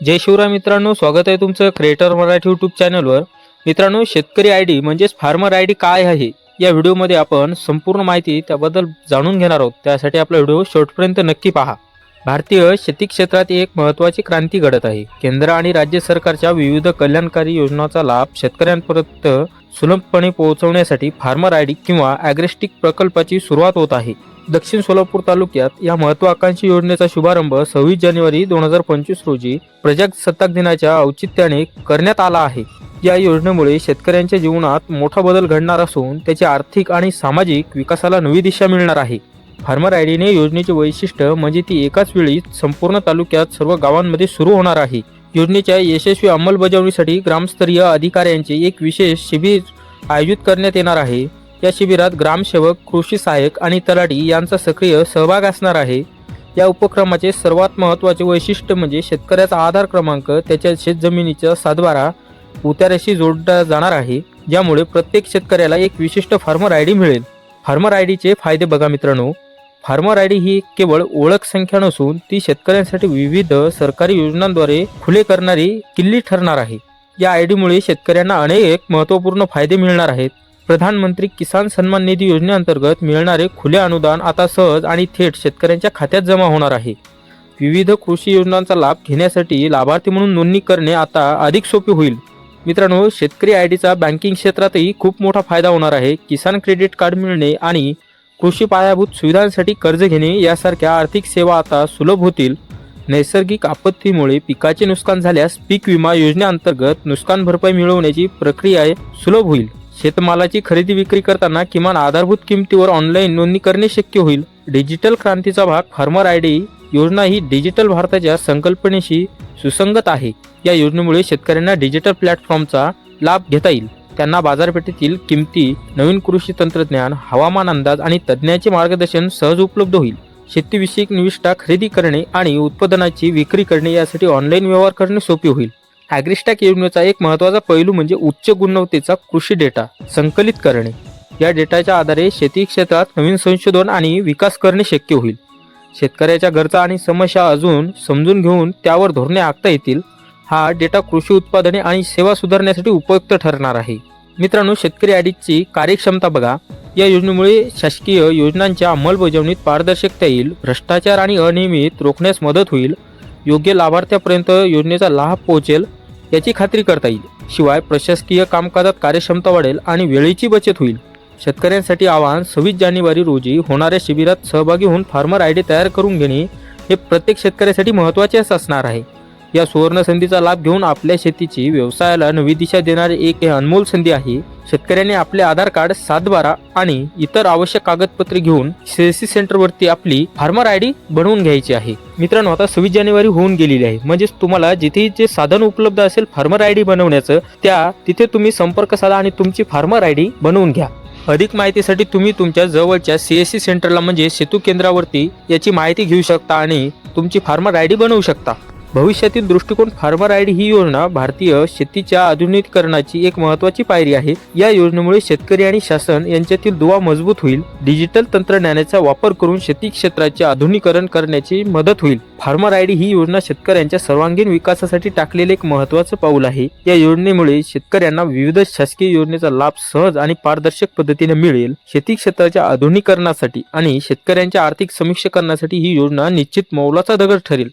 जय शिवराय मित्रांनो स्वागत आहे तुमचं क्रिएटर मराठी यूट्यूब चॅनलवर मित्रांनो शेतकरी आय डी म्हणजेच फार्मर आय डी काय आहे? या व्हिडिओमध्ये आपण संपूर्ण माहिती त्याबद्दल जाणून घेणार आहोत. त्यासाठी आपला व्हिडिओ शेवटपर्यंत नक्की पहा. भारतीय शेती क्षेत्रात एक महत्त्वाची क्रांती घडत आहे. केंद्र आणि राज्य सरकारच्या विविध कल्याणकारी योजनांचा लाभ शेतकऱ्यांपर्यंत सुलभपणे पोहोचवण्यासाठी फार्मर आय डी किंवा ॲग्रेस्टिक प्रकल्पाची सुरुवात होत आहे. दक्षिण सोलापूर तालुक्यात या महत्वाकांक्षी योजनेचा शुभारंभ सव्वीस जानेवारी दोन हजार पंचवीस रोजी प्रजासत्ताक दिनाच्या औचित्याने करण्यात आला आहे. या योजनेमुळे शेतकऱ्यांच्या जीवनात मोठा बदल घडणार असून त्याच्या आर्थिक आणि सामाजिक विकासाला नवी दिशा मिळणार आहे. फार्मर आय डीने योजनेचे वैशिष्ट्य म्हणजे ती एकाच वेळी संपूर्ण तालुक्यात सर्व गावांमध्ये सुरू होणार आहे. योजनेच्या यशस्वी अंमलबजावणीसाठी ग्रामस्तरीय अधिकाऱ्यांचे एक विशेष शिबिर आयोजित करण्यात येणार आहे. या शिबिरात ग्रामसेवक कृषी सहाय्यक आणि तलाठी यांचा सक्रिय सहभाग असणार आहे. या उपक्रमाचे सर्वात महत्त्वाचे वैशिष्ट्य म्हणजे शेतकऱ्याचा आधार क्रमांक त्याच्या शेतजमिनीचा सातबारा उतार्याशी जोडला जाणार आहे ज्यामुळे प्रत्येक शेतकऱ्याला एक विशिष्ट फार्मर आय डी मिळेल. फार्मर आय डीचे फायदे बघा मित्रांनो. फार्मर आय डी ही केवळ ओळख संख्या नसून ती शेतकऱ्यांसाठी विविध सरकारी योजनांद्वारे खुले करणारी किल्ली ठरणार आहे. या आय डीमुळे शेतकऱ्यांना अनेक महत्त्वपूर्ण फायदे मिळणार आहेत. प्रधानमंत्री किसान सन्मान निधी योजनेअंतर्गत मिळणारे खुले अनुदान आता सहज आणि थेट शेतकऱ्यांच्या खात्यात जमा होणार आहे. विविध कृषी योजनांचा लाभ घेण्यासाठी लाभार्थी म्हणून नोंदणी करणे आता अधिक सोपे होईल. मित्रांनो शेतकरी आय डीचा बँकिंग क्षेत्रातही खूप मोठा फायदा होणार आहे. किसान क्रेडिट कार्ड मिळणे आणि कृषी पायाभूत सुविधांसाठी कर्ज घेणे यासारख्या आर्थिक सेवा आता सुलभ होतील. नैसर्गिक आपत्तीमुळे पिकाचे नुकसान झाल्यास पीक विमा योजनेअंतर्गत नुकसान भरपाई मिळवण्याची प्रक्रिया सुलभ होईल. शेतमालाची खरेदी विक्री करताना किमान आधारभूत किमतीवर ऑनलाईन नोंदणी करणे शक्य होईल. डिजिटल क्रांतीचा भाग फार्मर आय डी योजना ही डिजिटल भारताच्या संकल्पनेशी सुसंगत आहे. या योजनेमुळे शेतकऱ्यांना डिजिटल प्लॅटफॉर्मचा लाभ घेता येईल. त्यांना बाजारपेठेतील किमती नवीन कृषी तंत्रज्ञान हवामान अंदाज आणि तज्ज्ञांचे मार्गदर्शन सहज उपलब्ध होईल. शेतीविषयक निविष्ठा खरेदी करणे आणि उत्पादनाची विक्री करणे यासाठी ऑनलाईन व्यवहार करणे सोपे होईल. ॲग्रिस्टॅक योजनेचा एक महत्त्वाचा पैलू म्हणजे उच्च गुणवत्तेचा कृषी डेटा संकलित करणे. या डेटाच्या आधारे शेती क्षेत्रात नवीन संशोधन आणि विकास करणे शक्य होईल. शेतकऱ्याच्या गरजा आणि समस्या अजून समजून घेऊन त्यावर धोरणे आखता येतील. हा डेटा कृषी उत्पादने आणि सेवा सुधारण्यासाठी उपयुक्त ठरणार आहे. मित्रांनो शेतकरी आयडीची कार्यक्षमता बघा. या योजनेमुळे शासकीय योजनांच्या अंमलबजावणीत पारदर्शकता येईल भ्रष्टाचार आणि अनियमित रोखण्यास मदत होईल. योग्य लाभार्थ्यापर्यंत योजनेचा लाभ पोहोचेल. याची खात्री करता येईल. शिवाय प्रशासकीय कामकाजात कार्यक्षमता वाढेल आणि वेळेची बचत होईल. शेतकऱ्यांसाठी आवाहन सव्वीस जानेवारी रोजी होणाऱ्या शिबिरात सहभागी होऊन फार्मर आय डी तयार करून घेणे हे प्रत्येक शेतकऱ्यासाठी महत्त्वाचेच असणार आहे. या सुवर्ण संधीचा लाभ घेऊन आपल्या शेतीची व्यवसायाला नवी दिशा देणारी एक हे अनमोल संधी आहे. शेतकऱ्यांनी आपले आधार कार्ड सातबारा आणि इतर आवश्यक कागदपत्रे घेऊन सीएससी सेंटरवरती आपली फार्मर आय डी बनवून घ्यायची आहे. मित्रांनो आता सव्वीस जानेवारी होऊन गेलेली आहे. म्हणजेच तुम्हाला जिथे जे साधन उपलब्ध असेल फार्मर आय डी बनवण्याचं त्या तिथे तुम्ही संपर्क साधा आणि तुमची फार्मर आय डी बनवून घ्या. अधिक माहितीसाठी तुम्ही तुमच्या जवळच्या सीएससी सेंटरला म्हणजे सेतू केंद्रावरती याची माहिती घेऊ शकता आणि तुमची फार्मर आय डी बनवू शकता. भविष्यातील दृष्टिकोन फार्मर आय डी ही योजना भारतीय शेतीच्या आधुनिकीकरणाची एक महत्वाची पायरी आहे. या योजनेमुळे शेतकरी आणि शासन यांच्यातील दुवा मजबूत होईल. डिजिटल तंत्रज्ञानाचा वापर करून शेती क्षेत्राचे आधुनिकीकरण करण्याची मदत होईल. फार्मर आय डी ही योजना शेतकऱ्यांच्या सर्वांगीण विकासासाठी टाकलेले एक महत्वाचं पाऊल आहे. या योजनेमुळे शेतकऱ्यांना विविध शासकीय योजनेचा लाभ सहज आणि पारदर्शक पद्धतीने मिळेल. शेती क्षेत्राच्या आधुनिकीकरणासाठी आणि शेतकऱ्यांच्या आर्थिक समीक्षा करण्यासाठी ही योजना निश्चित मौलाचा दगड ठरेल.